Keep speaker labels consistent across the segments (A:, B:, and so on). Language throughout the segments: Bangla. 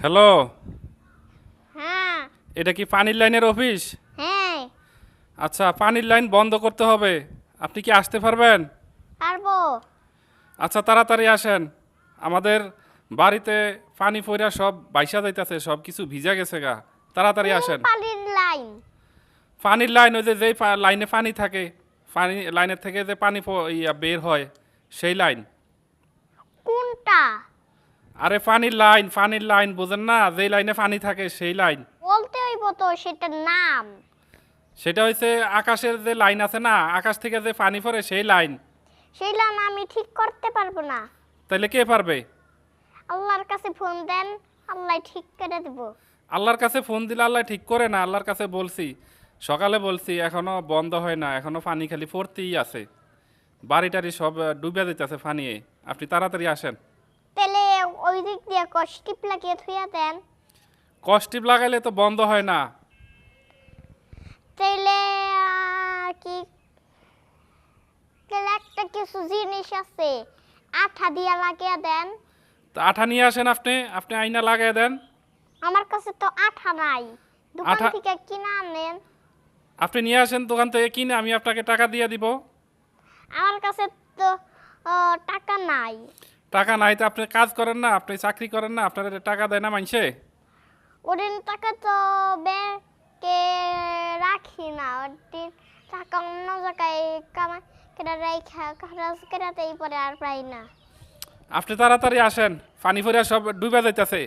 A: হ্যালো।
B: হ্যাঁ।
A: এটা কি পানির লাইনের অফিস?
B: হ্যাঁ।
A: আচ্ছা পানির লাইন বন্ধ করতে হবে। আপনি কি আসতে পারবেন?
B: পারব।
A: আচ্ছা তাড়াতাড়ি আসেন। আমাদের বাড়িতে পানি ফইরা সব বাইসা যাইতেছে সব কিছু ভিজা গেছে গা। তাড়াতাড়ি আসেন।
B: পানির লাইন?
A: পানির লাইন ওই যে যেই লাইনে পানি থাকে পানি লাইনের থেকে যে পানি ইয়া বের হয় সেই লাইন।
B: কোনটা?
A: আরে পানির লাইন পানির লাইন বুঝেন না? যেই লাইনে পানি থাকে সেই লাইন।
B: বলতে হইব তো সেটার নাম।
A: সেটা হচ্ছে আকাশের যে লাইন আছে না আকাশ থেকে যে পানি পড়ে সেই লাইন।
B: সেই লাইন আমি ঠিক করতে পারব না।
A: তাইলে কে পারবে?
B: আল্লাহর কাছে ফোন দেন আল্লাহ ঠিক করে দেব।
A: আল্লাহর কাছে ফোন দিলে আল্লাহ ঠিক করে না আল্লাহর কাছে বলছি। সকালে বলছি এখনও বন্ধ হয় না এখনও পানি খালি পড়তেই আছে। বাড়ি টাড়ি সব ডুবে যেতেছে পানিয়ে আপনি তাড়াতাড়ি আসেন।
B: তাহলে ওই দিক দিয়ে কষ্টিপ লাগিয়ে থুইয়া দেন।
A: কষ্টিপ লাগাইলে তো বন্ধ হয় না।
B: তাইলে কি? তাহলে একটা কিছু জিনিস আছে আঠা দিয়া লাগিয়ে দেন।
A: তা আঠা নিয়ে আসেন আপনি আপনি আইনা লাগাই দেন।
B: আমার কাছে তো আঠা নাই দোকান
A: আঠা-
B: থেকে কিনা আনেন।
A: আপনি নিয়ে আসেন দোকান থেকে কিনে আমি আপনাকে টাকা দিয়ে দিব।
B: আমার কাছে তো আহ, টাকা নাই।
A: টাকা নাই তো আপনি কাজ করেন না আপনি চাকরি করেন না আপনার টাকা দেয় না মানছে
B: ওদিন টাকা তো ব্যাংকে রাখি না ওদিন টাকা অন্য জায়গায় কামাই কেটে রেখা খরচ কেটাতেই পরে আর পাই না।
A: আপনি তাড়াতাড়ি আসেন পানি ফরিয়া সব ডুবে যাইতেছে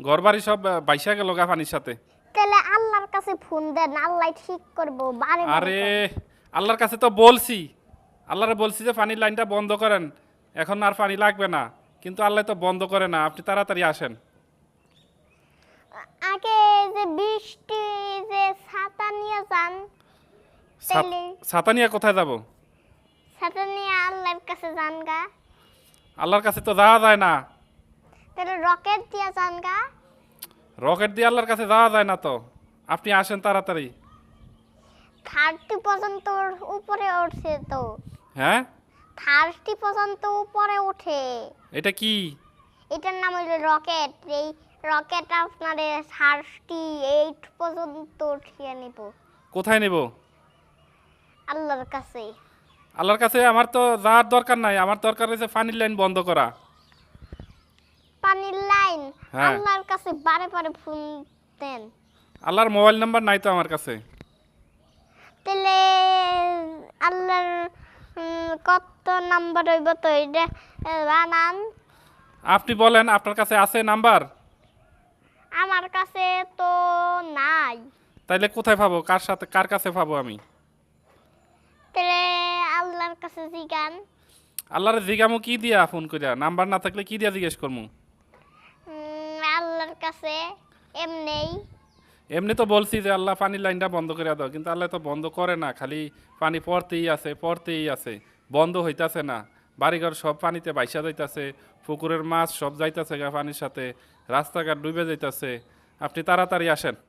A: ঘর বাড়ি সব বাইসা গেল গা পানির সাথে।
B: তাহলে আল্লাহর কাছে ফোন দেন আল্লাহ ঠিক করব
A: আরে আল্লাহর কাছে তো বলছি আল্লাহরে বলছি যে পানির লাইনটা বন্ধ করেন এখন আর পানি লাগবে না। কিন্তু আল্লাহ তো বন্ধ করে না। আপনি তাড়াতাড়ি আসেন।
B: আগে যে বৃষ্টি যে ছাতা নিয়ে যান
A: ছাতা নিয়ে কোথায় যাব?
B: ছাতা নিয়ে আল্লাহর কাছে যান গা।
A: আল্লাহর কাছে তো যাওয়া যায় না।
B: তাহলে রকেট দিয়ে যান গা।
A: রকেট দিয়ে আল্লাহর কাছে যাওয়া যায় না তো। আপনি আসেন তাড়াতাড়ি।
B: থার্টি পর্যন্ত উপরে উঠছে তো।
A: হ্যাঁ?
B: থার্টি পর্যন্ত উপরে ওঠে।
A: এটা কি?
B: এটার নাম হইল রকেট। এই রকেট আপনার থার্টি এইট পর্যন্ত উঠিয়ে নিব।
A: কোথায় নেব?
B: আল্লাহর কাছে।
A: আল্লাহর কাছে? আমার তো যাওয়ার দরকার নাই। আমার দরকার হয়েছে পানির লাইন বন্ধ করা।
B: পানির লাইন?
A: হ্যাঁ।
B: আল্লাহর কাছে বারে বারে ফোন দেন।
A: আল্লাহর মোবাইল নাম্বার নাই তো আমার কাছে।
B: তাহলে আল্লাহর কত নাম্বার হইব তো এটা বানান।
A: আপনি বলেন আপনার কাছে আছে নাম্বার?
B: আমার কাছে তো নাই।
A: তাইলে কোথায় পাবো? কার সাথে কার কাছে পাবো আমি?
B: তাহলে আল্লাহর কাছে জিগান।
A: আল্লাহর জিগামু কি দিয়া ফোন করিয়া নাম্বার না থাকলে কি দিয়া জিজ্ঞেস করমু?
B: আল্লাহর কাছে এমনেই।
A: এমনি তো বলছি যে আল্লাহ পানির লাইনটা বন্ধ করে দাও কিন্তু আল্লাহ তো বন্ধ করে না খালি পানি পড়তেই আছে পড়তেই আছে। বন্ধ হইতাছে না। বাড়িঘর সব পানিতে বাইসা যাইতাছে, পুকুরের মাছ সব যাইতাছে গা পানির সাথে, রাস্তাঘাট ডুবে যাইতাছে। আপনি তাড়াতাড়ি আসেন।